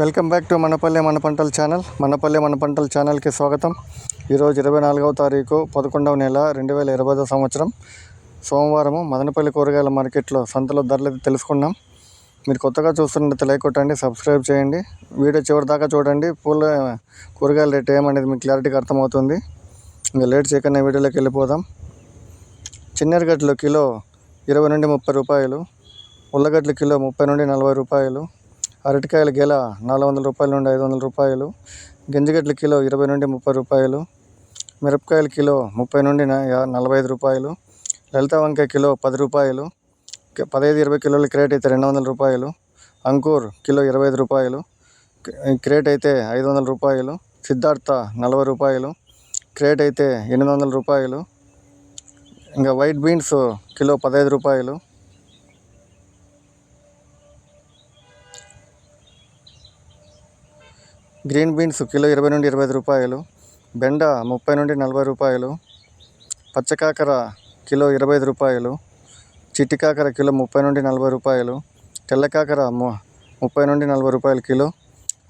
Welcome back to మనపల్లె మన పంటల channel. మనపల్లె మన పంటల ఛానల్కి స్వాగతం. ఈరోజు ఇరవై నాలుగవ తారీఖు పదకొండవ నెల రెండు వేల ఇరవై సంవత్సరం. సోమవారము మదనపల్లి కూరగాయల మార్కెట్లో సంతలో ధరలు తెలుసుకున్నాం. మీరు కొత్తగా చూస్తున్నట్టు లైక్ కొట్టండి సబ్స్క్రైబ్ చేయండి. వీడియో చివరి దాకా చూడండి. పూల కూరగాయల రేట్ ఏమనేది మీకు క్లారిటీగా అర్థమవుతుంది. ఇంకా లేట్ చేయకుండా వీడియోలోకి వెళ్ళిపోదాం. చిన్నెరగడ్డలు కిలో ఇరవై నుండి ముప్పై రూపాయలు ఉల్లగడ్డలు కిలో ముప్పై నుండి నలభై రూపాయలు అరటికాయల గెల నాలుగు వందల రూపాయల నుండి ఐదు వందల రూపాయలు గింజగడ్డల కిలో ఇరవై నుండి ముప్పై రూపాయలు మిరపకాయల కిలో ముప్పై నుండి నలభై ఐదు రూపాయలు లలిత వంకాయ కిలో పది రూపాయలు పదహైదు ఇరవై కిలోల క్రేట్ అయితే రెండు వందల రూపాయలు అంకూర్ కిలో ఇరవై ఐదు రూపాయలు క్రేట్ అయితే ఐదు వందల రూపాయలు సిద్ధార్థ నలభై రూపాయలు క్రేట్ అయితే ఎనిమిది వందల రూపాయలు ఇంకా వైట్ బీన్స్ కిలో పదహైదు రూపాయలు గ్రీన్ బీన్స్ కిలో ఇరవై నుండి ఇరవై ఐదు రూపాయలు బెండ ముప్పై నుండి నలభై రూపాయలు పచ్చకాకర కిలో ఇరవై ఐదు రూపాయలు చిట్టికాకర కిలో ముప్పై నుండి నలభై రూపాయలు తెల్లకాకర ము- ముప్పై నుండి నలభై రూపాయలు కిలో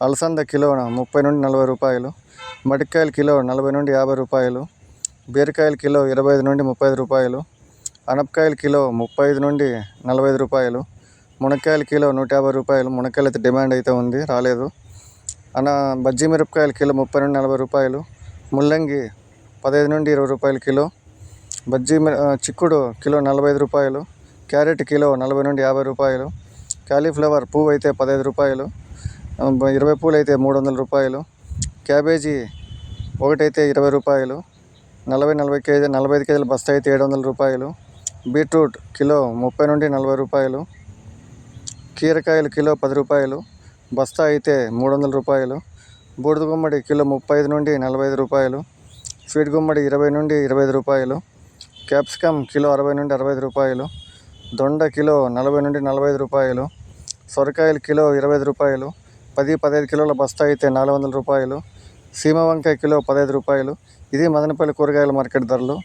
అలసంద కిలో ముప్పై నుండి నలభై రూపాయలు మడికాయలు కిలో నలభై నుండి యాభై రూపాయలు బీరకాయలు కిలో ఇరవై ఐదు నుండి ముప్పై ఐదు రూపాయలు అనపకాయలు కిలో ముప్పై ఐదు నుండి నలభై ఐదు రూపాయలు మునక్కాయలు కిలో నూట యాభై రూపాయలు మునక్కాయలు అయితే డిమాండ్ అయితే ఉంది రాలేదు. అన్న బజ్జీ మిరపకాయలు కిలో ముప్పై నుండి నలభై రూపాయలు ముల్లంగి పదహైదు నుండి ఇరవై రూపాయలు కిలో బజ్జీ మిర- చిక్కుడు కిలో నలభై ఐదు రూపాయలు క్యారెట్ కిలో నలభై నుండి యాభై రూపాయలు కాలీఫ్లవర్ పువ్వు అయితే పదహైదు రూపాయలు ఇరవై పూలు అయితే మూడు వందల రూపాయలు క్యాబేజీ ఒకటైతే ఇరవై రూపాయలు నలభై నలభై కేజీ నలభై ఐదు కేజీల బస్తా అయితే ఏడు వందల రూపాయలు బీట్రూట్ కిలో ముప్పై నుండి నలభై రూపాయలు కీరకాయలు కిలో పది రూపాయలు బస్తా అయితే మూడు వందల రూపాయలు బూడిద గుమ్మడి కిలో ముప్పై ఐదు నుండి నలభై ఐదు రూపాయలు స్వీట్ గుమ్మడి ఇరవై నుండి ఇరవై ఐదు రూపాయలు క్యాప్సికమ్ కిలో అరవై నుండి అరవై ఐదు రూపాయలు దొండ కిలో నలభై నుండి నలభై ఐదు రూపాయలు సొరకాయలు కిలో ఇరవై ఐదు రూపాయలు పది పదహైదు కిలోల బస్తా అయితే నాలుగు వందల రూపాయలు సీమ వంకాయ కిలో పదహైదు రూపాయలు. ఇది మదనపల్లి కూరగాయల మార్కెట్ ధరలు.